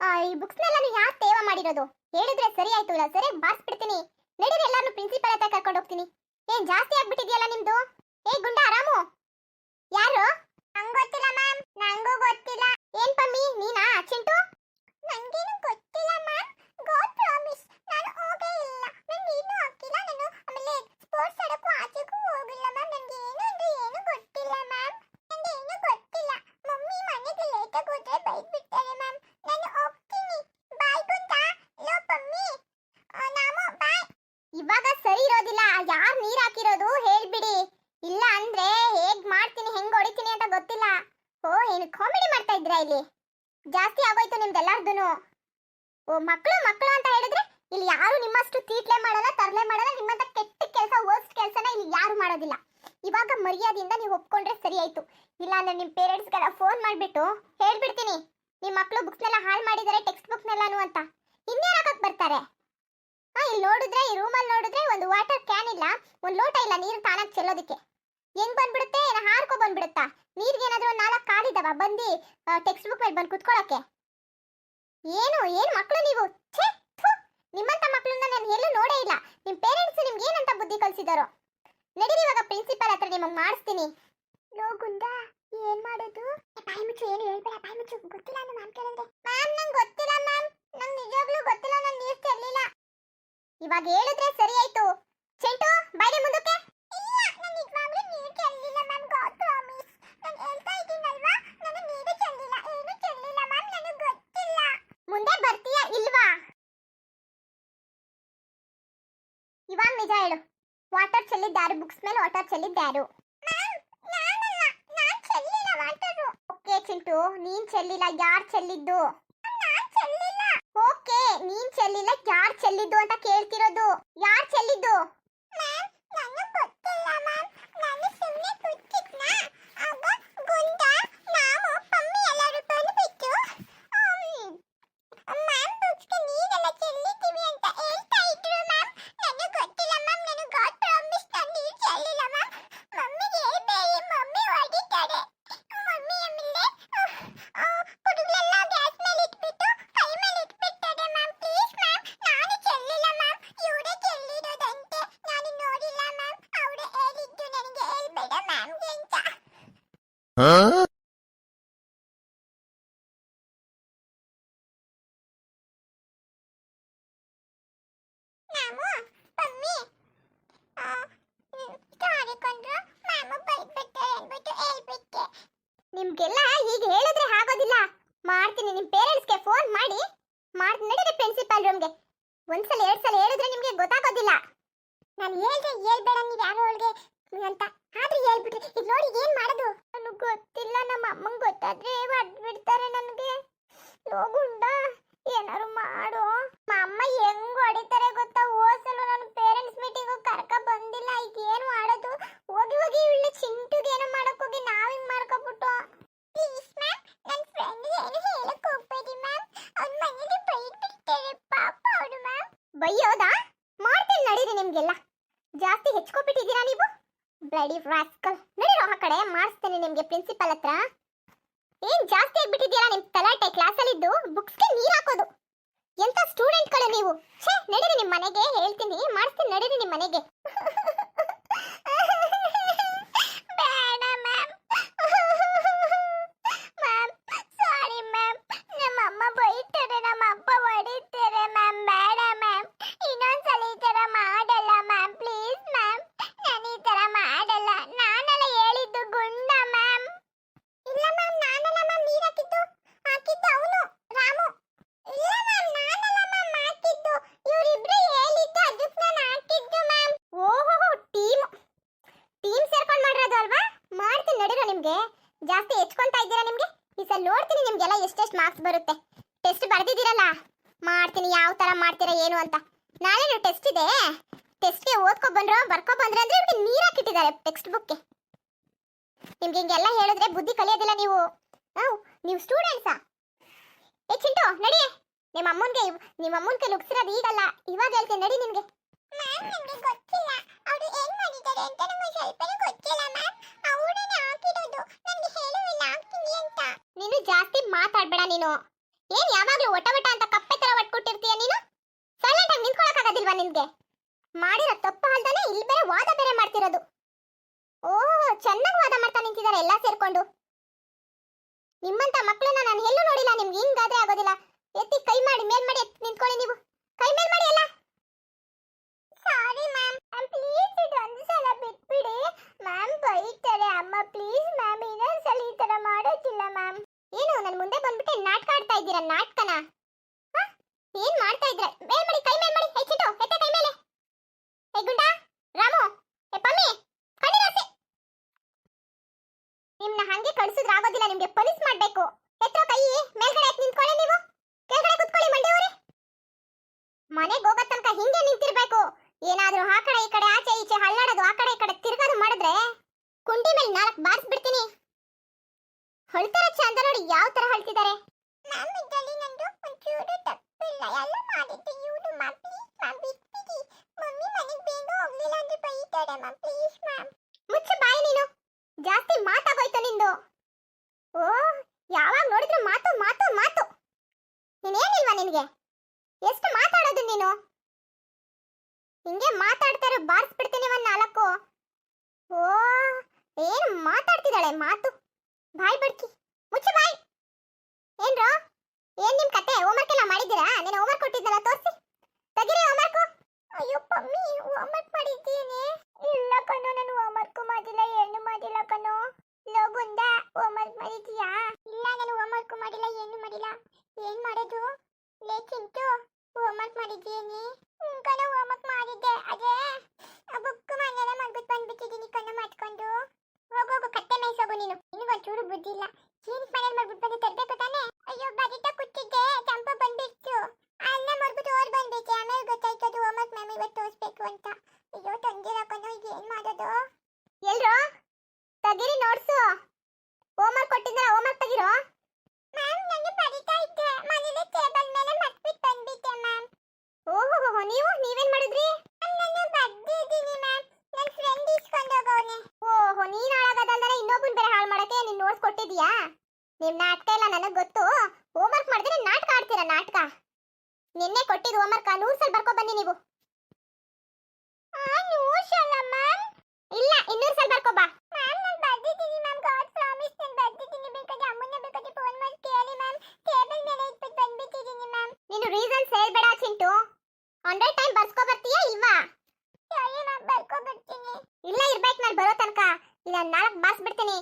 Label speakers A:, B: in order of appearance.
A: ಈ ಬುಕ್ಸ್ನೆಲ್ಲ ಯಾಕೆ ತೇವ ಮಾಡಿರೋದು? ಹೇಳಿದ್ರೆ ಸರಿ ಆಯ್ತು ಇಲ್ಲ ಸರಿ, ಬಾರ್ಸ್ಬಿಡ್ತೀನಿ. ನಡೀರಿ ಎಲ್ಲರನ್ನು ಪ್ರಿನ್ಸಿಪಲ್ ಹತ್ರ ಕರ್ಕೊಂಡು ಹೋಗ್ತೀನಿ. ಏನ್ ಜಾಸ್ತಿ ಆಗ್ಬಿಟ್ಟಿದ್ಯಲ್ಲ ನಿಮ್ದು? ಏ, ಗುಂಡ ಆರಾಮು ಯಾರು? ನಂಗೊತ್ತಿಲ್ಲ ಗೊತ್ತಿಲ್ಲ ಮ್ಯಾಮ್ ನಂಗೂ ಗೊತ್ತಿಲ್ಲ. ಏನ್ ಪಮ್ಮಿ, ನೀನಾ, ಚಿಂಟು? ನಂಗೇನು ಏನು ಕಾಮಿಡಿ ಮಾಡ್ತಾ ಇದ್ರಾ ಇಲ್ಲಿ? ಜಾಸ್ತಿ ಆಗೋಯ್ತು ನಿಮ್ದೆಲ್ಲಾರ್ದುನು. ಓ ಮಕ್ಕಳು ಮಕ್ಕಳು ಅಂತ ಹೇಳಿದ್ರೆ ಇಲ್ಲಿ ಯಾರು ನಿಮ್ಮಷ್ಟು ತೀಟ್ಲೆ ಮಾಡಲ್ಲ, ತರಲೆ ಮಾಡಲ್ಲ ನಿಮ್ಮಂತ ಕೆಟ್ಟ ಕೆಲಸ ವರ್ಸ್ಟ್ ಕೆಲಸನ ಇಲ್ಲಿ ಯಾರು ಮಾಡೋದಿಲ್ಲ. ಇವಾಗ ಮರ್ಯಾದೆಯಿಂದ ನೀವು ಒಪ್ಕೊಂಡ್ರೆ ಸರಿ ಆಯ್ತು. ಇಲ್ಲ ಅಂದ್ರೆ ನಿಮ್ಮ ಪೇರೆಂಟ್ಸ್ಗೆಲ್ಲ ಫೋನ್ ಮಾಡಿಬಿಟ್ಟು ಹೇಳ್ಬಿಡ್ತೀನಿ. ನಿಮ್ಮ ಮಕ್ಕಳು ಬುಕ್ಸ್ನೆಲ್ಲ ಹಾಳು ಮಾಡಿದ್ದಾರೆ ಟೆಕ್ಸ್ಟ್ ಬುಕ್ನೆಲ್ಲಾನು ಅಂತ. ಇನ್ಯಾರಕ್ಕೆ ಬರ್ತಾರೆ? ಹಾ, ಇಲ್ಲಿ ನೋಡಿದ್ರೆ, ಈ ರೂಮಲ್ಲಿ ನೋಡಿದ್ರೆ ಒಂದು ವಾಟರ್ ಕ್ಯಾನ್ ಇಲ್ಲ, ಒಂದು ಲೋಟ ಇಲ್ಲ, ನೀರು ತಾನಾಗ್ ಚೆಲ್ಲೋದಕ್ಕೆ. ಹೆಂಗ್ ಬಂದ್ಬಿಡುತ್ತೆ? ಏನ ಹಾರ್ಕೊ ಬಂದ್ಬಿಡುತ್ತಾ? ನೀರ್ಗೆ ಏನಾದ್ರೂ ನಾಲ್ಕು ಕಾಲಿದಾವ ಬಂದಿ ಟೆಕ್ಸ್ಟ್ ಬುಕ್ ಮೇಲೆ ಬಂದು ಕುತ್ಕೊಳ್ಳೋಕೆ ಏನು ಏನು ಮಕ್ಕಳು ನೀವು? ನಿಮ್ಮಂತ ಮಕ್ಕಳನ್ನ ನಾನು ಎಲ್ಲೂ ನೋಡೇ ಇಲ್ಲ. ನಿಮ್ಮ ಪೇರೆಂಟ್ಸ್ ನಿಮ್ಗೆ ಏನಂತ ಬುದ್ಧಿ ಕಲಿಸಿದಾರೋ? ನಡೀರಿ ಇವಾಗ ಪ್ರಿನ್ಸಿಪಲ್ ಹತ್ರ ನಿಮಗೆ ಮಾಡಿಸ್ತೀನಿ. ಏನ್ ಮಾಡೋದು? ಗೊತ್ತಿಲ್ಲ ಅಂತ ಮ್ಯಾಮ್ ಗೊತ್ತಿಲ್ಲ ಮ್ಯಾಮ್ ಗೊತ್ತಿಲ್ಲ ಇವಾಗ ಹೇಳಿದ್ರೆ ಸರಿ ಆಯ್ತು. ಚೆಂಟು, ಬಾಯ್ಗೆ ಮುಂದಕ್ಕೆ ಇಲ್ಲ ನಾನು ನಿಜವಾಗ್ಲೂ ನೀರು ಚೆಲ್ಲಿಲ್ಲ ಮ್ಯಾಮ್ ಗಾಡ್ ಪ್ರಾಮಿಸ್ ನಾನು ಹೇಳ್ತಾ ಇದ್ದೀನಲ್ವಾ? ನಾನು ನೀರು ಚೆಲ್ಲಿಲ್ಲ ಏನು ಚೆಲ್ಲಿಲ್ಲ ಮ್ಯಾಮ್ ನನಗೆ ಗೊತ್ತಿಲ್ಲ. ಮುಂದೆ ಬರ್ತೀಯಾ ಇಲ್ವಾ? ಇವಾಗ ನಿಜ ಹೇಳು. ವಾಟರ್ ಚೆಲ್ಲಿದ್ದಾರು ಬುಕ್ಸ್ ಮೇಲೆ ವಾಟರ್ ಚೆಲ್ಲಿದ್ದಾರು. ಓಕೆ ಚಿಂಟು, ನೀನ್ ಚೆಲ್ಲಿಲ್ಲ, ಯಾರು ಚೆಲ್ಲಿದ್ದು? ಓಕೆ ನೀನ್ ಚೆಲ್ಲಿಲ್ಲ, ಯಾರು ಚೆಲ್ಲಿದ್ದು ಅಂತ ಕೇಳ್ತಿರೋದು? ಯಾರು ಚೆಲ್ಲಿದ್ದು? ಹೇಳ್ಬಿಟ್ಟೆ ನಿಮ್ಗೆಲ್ಲ ಹೀಗೆ ಹೇಳಿದ್ರೆ ಆಗೋದಿಲ್ಲ ಮಾಡ್ತೀನಿ ನಿಮ್ ಪೇರೆಂಟ್ಸ್ಗೆ ಫೋನ್ ಮಾಡಿ ಮಾಡ್ತೀನಿ ನಡೀರಿ ಪ್ರಿನ್ಸಿಪಾಲ್ ರೂಮ್ಗೆ ಒಂದ್ಸಲ ಎರಡ್ ಸಲ ಹೇಳಿದ್ರೆ ನಿಮ್ಗೆ ಗೊತ್ತಾಗೋದಿಲ್ಲ ನಾನು ಹೇಳ್ದೆ ಹೇಳ್ಬೇಡ ನೀವು ಯಾರೋ ಅವಳಿಗೆ ಅಂತ ಹೇಳ್ಬಿಟ್ರಿ. ಈಗ ನೋಡಿ ಏನ್ ಮಾಡೋದು? ನನಗೆ ಗೊತ್ತಿಲ್ಲ, ನಮ್ಮ ಅಮ್ಮಂಗೆ ಗೊತ್ತಾದ್ರೆ ಹೊಡ್ಬಿಡ್ತಾರೆ ನನಗೆ. ಹೋಗುಂಡ ಏನಾರು ಮಾಡು. ಅಮ್ಮ ಹೆಂಗ್ ಹೊಡಿತಾರೆ ಗೊತ್ತಾ? ಹೋಸಲು ನನ್ನ ಪೇರೆಂಟ್ಸ್ ಮೀಟಿಂಗ್ ಕರ್ಕ ಬ್ಲಡಿ ರಾಸ್ಕಲ್. ನಡೀರೋ ಆ ಕಡೆ ಮಾಡಿಸ್ತೇನೆ ನಿಮ್ಗೆ ಪ್ರಿನ್ಸಿಪಲ್ ಹತ್ರ. ಏನ್ ಜಾಸ್ತಿ ಆಗ್ಬಿಟ್ಟಿದ್ದೀರಾ ನಿಮ್ ತಲಾಟೆ, ಕ್ಲಾಸಲ್ಲಿದ್ದು? ಬುಕ್ಸ್ಗೆ ನೀರ್ ಹಾಕೋದು. ಎಂತ ಸ್ಟೂಡೆಂಟ್ಗಳು ನೀವು? ಛೇ, ನಡೀರಿ ನಿಮ್ಮ ಮನೆಗೆ, ಹೇಳ್ತೀನಿ, ಮಾಡಿಸ್ತೀನಿ, ನಡೀರಿ ನಿಮ್ಮ ಮನೆಗೆ ಬೇಡ ಮ್ಯಾಮ್ ಮ್ಯಾಮ್ ಸಾರಿ ಮ್ಯಾಮ್ ನಮ್ಮ ಅಮ್ಮ ಬೈತಾರೆ ನಮ್ಮ ಅಪ್ಪ ಹೊಡಿತಾರೆ ಮ್ಯಾಮ್ ಬೇಡ ಮ್ಯಾಮ್ ಇನ್ನೊಂದ್ಸಲ ಈ ತರ ಮಾಡಲ್ಲ ಮ್ಯಾಮ್ ಪ್ಲೀಸ್ ಮ್ಯಾಮ್ ನಾನು ಈ ತರ ಮಾಡಲ್ಲ ನಾನಲ್ಲ ಹೇಳಿದ್ದು ಗುಂಡ ಮ್ಯಾಮ್ ಇಲ್ಲ ಮ್ಯಾಮ್ ನಾನಲ್ಲ ಮ್ಯಾಮ್ ನೀರ್ ಹಾಕಿದ್ದು ಹಾಕಿದ್ದು ಅವನು ರಾಮು ಇಲ್ಲ ಮ್ಯಾಮ್ ನಾನಲ್ಲ ಮ್ಯಾಮ್ ಹಾಕಿದ್ದು ಇವರಿಬ್ರು ಹೇಳಿದ್ದು ಅದಕ್ಕೆ ನಾನು ಹಾಕಿದ್ದು ಮ್ಯಾಮ್ ಓಹೋ ಟೀಮ್ ಟೀಮ್ ಸೇರ್ಕೊಂಡು ಮಾಡಿರೋದು ಅಲ್ವಾ ಮಾಡ್ತೀನಿ ನಡೀರೋ ನಿಮ್ಗೆ ಜಾಸ್ತಿ ಹೆಚ್ಕೊಂತಾ ಇದ್ದೀರಾ ನಿಮ್ಗೆ ಈ ಸಲ ನೋಡ್ತೀನಿ ನಿಮ್ಗೆಲ್ಲ ಎಷ್ಟೆಷ್ಟು ಮಾರ್ಕ್ಸ್ ಬರುತ್ತೆ? ಟೆಸ್ಟ್ ಬರ್ದಿದ್ದೀರಲ್ಲ? ಮಾಡ್ತೀನಿ, ಯಾವ ತರ ಮಾಡ್ತೀರಾ, ಏನು ಅಂತ. ನಾಳೆ ಟೆಸ್ಟ್ ಇದೆ. ಟೆಸ್ಟ್ಗೆ ಓದ್ಕೊ ಬಂದ್ರು, ಬರ್ಕೊ ಬಂದ್ರೆ ಅಂದ್ರೆ ಇವ್ರಿಗೆ ನೀರು ಹಾಕಿಟ್ಟಿದ್ದಾರೆ ಟೆಕ್ಸ್ಟ್ ಬುಕ್ಗೆ ನಿಮ್ಗೆ ಹಿಂಗೆಲ್ಲ ಹೇಳಿದ್ರೆ ಬುದ್ಧಿ ಕಲಿಯೋದಿಲ್ಲ ನೀವು. ನೀವು ಸ್ಟೂಡೆಂಟ್ಸಾ ಏ ಚಿಂಟು, ನಡಿ. ನಿಮ್ಮ ಅಮ್ಮನ್ಗೆ, ನಿಮ್ಮ ಅಮ್ಮನ ಕೈ ಉಗ್ಸಿರೋದು ಈಗಲ್ಲ. ಇವಾಗ ಹೇಳ್ತೀನಿ, ನಡಿ ನಿಮಗೆ. ಗೊತ್ತಿಲ್ಲ. ಅವರು ಮಾಡಿದ್ದಾರೆ ಅಂತ ಸ್ವಲ್ಪನೂ ಗೊತ್ತಿಲ್ಲ ಅಂತ. ನೀನು ಜಾಸ್ತಿ ಮಾತಾಡ್ಬೇಡ ನೀನು. ಏನ್ ಯಾವಾಗ್ಲೂ ಒಟ ಒಟ ಅಂತ ಕಪ್ಪೆ ತರ ಒಟ್ಕೊಟ್ಟಿರ್ತೀಯ ನೀನು? ಸೈಲೆಂಟ್ ಆಗಿ ನಿಂತ್ಕೊಳಕ್ಕಾಗೋದಿಲ್ವಾ ನಿನ್ಗೆ? ಮಾಡಿರೋ ತಪ್ಪು ಅಲ್ದಾನೆ ಇಲ್ಲಿ ಬೇರೆ ವಾದ ಬೇರೆ ಮಾಡ್ತಿರೋದು. ಓ, ಚೆನ್ನಾಗಿ ವಾದ ಮಾಡ್ತಾ ನಿಂತಿದ್ದಾರೆ ಎಲ್ಲ ಸೇರ್ಕೊಂಡು. ನಿಮ್ಮಂತ ಮಕ್ಕಳನ್ನ ನಾನು ಎಲ್ಲೂ ನೋಡಿಲ್ಲ ನಿಮ್ಗೆ, ಹಿಂಗಾದ್ರೆ ಆಗೋದಿಲ್ಲ. ಎತ್ತಿ ಕೈ ಮಾಡಿ, ಮೇಲ್ ಮಾಡಿ ನಿಂತ್ಕೊಳ್ಳಿ ನೀವು. ಕೈ ಮೇಲ್ ಮಾಡಿ ಎಲ್ಲ ಸಾರಿ ಮ್ಯಾಮ್ ಪ್ಲೀಸ್ ಇದು ಒಂದು ಸಲ ಬಿಟ್ಬಿಡಿ ಮ್ಯಾಮ್ ಬೈತಾರೆ ಅಮ್ಮ ಪ್ಲೀಸ್ ಮ್ಯಾಮ್ ಇನ್ನೊಂದ್ಸಲ ಈ ತರ ಮಾಡೋದಿಲ್ಲ ಮ್ಯಾಮ್ ಏನು ನನ್ನ ಮುಂದೆ ಬಂದ್ಬಿಟ್ಟು ನಾಟಕ ಆಡ್ತಾ ಇದ್ದೀರಾ ನಾಟಕನ ಏನ್ ಮಾಡ್ತಾ ಇದ್ರ? ಮೇಲ್ ಮಾಡಿ, ಕೈ ಮೇಲ್ ಮಾಡಿ. ಹೆಚ್ಚಿಟ್ಟು ಎತ್ತೆ ಕೈ ಮೇಲೆ. ಏ, ಗುಂಡ, ರಾಮು, ಏ, ಪಮ್ಮಿ ಕಣ್ಣಿರಾಸಿ ನಿಮ್ನ ಹಂಗೆ ಕಳ್ಸಿದ್ರೆ ಆಗೋದಿಲ್ಲ, ನಿಮ್ಗೆ ಪೊಲೀಸ್ ಮಾಡ್ಬೇಕು. ಎತ್ರ ಕೈ, ಮೇಲ್ಗಡೆ ಎತ್ತಿ ನಿಂತ್ಕೊಳ್ಳಿ ನೀವು. ಕೆಳಗಡೆ ಕುತ್ಕೊಳ್ಳಿ ಮಂಡಿಯವ್ರೆ ಮನೆಗೆ ಹೋಗೋ ತನಕ ಹಿಂಗೆ ನಿಂತಿರ್ಬೇಕು. ಏನಾದ್ರೂ ಆ ಕಡೆ, ಈ ಕಡೆ, ಆಚೆ, ಈಚೆ ಹಳ್ಳಾಡೋದು ಆ ಕಡೆ, ಈ ಕಡೆ ತಿರ್ಗೋದು ಮಾಡಿದ್ರೆ ಕುಂಡಿ ಮೇಲೆ ನಾಲ್ಕು ಬಾರಿಸ್ಬಿಡ್ತೀನಿ. ಹೊಳ್ತಾರ ಚಂದ ನೋಡಿ ಯಾವ ತರ ಹೊಳ್ತಿದ್ದಾರೆ ಇದ್ರಲ್ಲಿ ನಂದು ಒಂಚೂರು ತಪ್ಪಿಲ್ಲ ಎಲ್ಲ ಮಾಡಿದ್ದು. ಇವ್ರು ಮ್ಯಾಮ್ ಪ್ಲೀಸ್ ಮಮ್ಮಿ ಮನೆಗೆ ಬೇಗ ಹೋಗ್ಲಿಲ್ಲ ಅಂದ್ರೆ ಬೈತಾರೆ ಮ್ಯಾಮ್ ಪ್ಲೀಸ್ ಮ್ಯಾಮ್ ಮುಚ್ಚ ಬಾಯಿ ನೀನು. ಜಾಸ್ತಿ ಮಾತಾಗೋಯ್ತು ನಿಂದು. ಓ, ಯಾವಾಗ ನೋಡಿದ್ರು ಮಾತು ಮಾತು ಮಾತು. ನೀನೇನಿಲ್ವಾ ನಿನಗೆ? ಎಷ್ಟು ಮಾತಾಡೋದು ನೀನು? ಹಿಂಗೆ ಮಾತಾಡ್ತಾರೆ ಬಾರಿಸ್ಬಿಡ್ತೀನಿ ಒಂದು ನಾಲ್ಕು. ಓ, ಏನು ಮಾತಾಡ್ತಿದ್ದಾಳೆ ಮಾತು? ಬಾಯ್ ಬಡ್ಕಿ ಮುಚ್ಚು ಬಾಯ್ ಏನ್ರೋ ಏನ್ ನಿಮ್ ಕತೆ ಹೋಮ್ವರ್ಕ್ ಎಲ್ಲ ಮಾಡಿದ್ದೀರಾ ನೀನು ಹೋಮ್ವರ್ಕ್ ಕೊಟ್ಟಿದ್ದಲ್ಲ ತೋರಿಸಿ ತೆಗಿರಿ ಹೋಮ್ವರ್ಕ್ ಅಯ್ಯೋ ಪಮ್ಮಿ ಹೋಮ್ವರ್ಕ್ ಮಾಡಿದ್ದೀನಿ ಇಲ್ಲ ಕಣೋ ನಾನು ಹೋಮ್ವರ್ಕ್ ಮಾಡಿಲ್ಲ ಏನು ಮಾಡಿಲ್ಲ ಕಣೋ ಲಗುಂದ ಹೋಮ್ವರ್ಕ್ ಮಾಡಿದೀಯಾ ಇಲ್ಲ ನಾನು ಹೋಮ್ವರ್ಕ್ ಮಾಡಿಲ್ಲ, ಏನು ಮಾಡಿಲ್ಲ? ಏನ್ ಮಾಡೋದು? ಲೇ ಚಿಂಟು, ಹೋಮ್ವರ್ಕ್ ಮಾಡಿದ್ದೀನಿ ಕಣ, ಹೋಮ್ವರ್ಕ್ ಮಾಡಿದ್ದೆ. ಅದೇ ಬುಕ್ ಮನೆಯಲ್ಲ ಮಗ್ಬಿಟ್ಟು ಬಂದ್ಬಿಟ್ಟಿದ್ದೀನಿ ಕಣ್ಣು ಮಾಡ್ಕೊಂಡು. ಹೋಗು ಹೋಗು, ಕತ್ತೆ ಮೇಯ್ಸೋಗು ನೀನು. ನಿನಗೆ ಒಂಚೂರು ಬುದ್ಧಿ ಇಲ್ಲ. ಏನಕ್ಕೆ ಮನೇಲಿ ಮಾಡ್ಬಿಟ್ಟು ಬಂದು ತರಬೇಕು ತಾನೆ? ಅಯ್ಯೋ, ಬರೀತಾ ಕೂತಿದ್ದೆ. Emotional ma'am? ಇಲ್ಲ ಇನ್ನೊಂದು ಸಲ ಬರ್ಕೋ ಬಾ. ಮ್ಯಾಮ್, ನಾನು ಬರ್ದಿದ್ದೀನಿ, ಮ್ಯಾಮ್. ಗಾಡ್ ಪ್ರಾಮಿಸ್, ನಾನು ಬರ್ದಿದ್ದೀನಿ. ಬೇಕಾದ್ರೆ ಅಮ್ಮನ್ನ ಬೇಕಾದ್ರೆ ಫೋನ್ ಮಾಡಿ ಕೇಳಿ, ಮ್ಯಾಮ್. ಟೇಬಲ್ ಮೇಲೆ ಇಟ್ಬಿಟ್ಟು ಬಂದ್ಬಿಟ್ಟಿದ್ದೀನಿ, ಮ್ಯಾಮ್. ನೀನು ರೀಸನ್ಸ್ ಹೇಳ್ಬೇಡ, ಚಿಂಟು. ಆನ್ ಟೈಮ್ ಬರ್ಸ್ಕೊ ಬರ್ತೀಯಾ, ಇಲ್ವಾ? ಸರಿ, ಮ್ಯಾಮ್, ಬರ್ಕೋ ಬರ್ತೀನಿ. ಇಲ್ಲ ಇರ್ಬೇಕು, ನಾನು ಬರೋ ತನಕ. ಇಲ್ಲ, ನಾಲ್ಕು ಬರ್ಸ್ಬಿಡ್ತೀನಿ.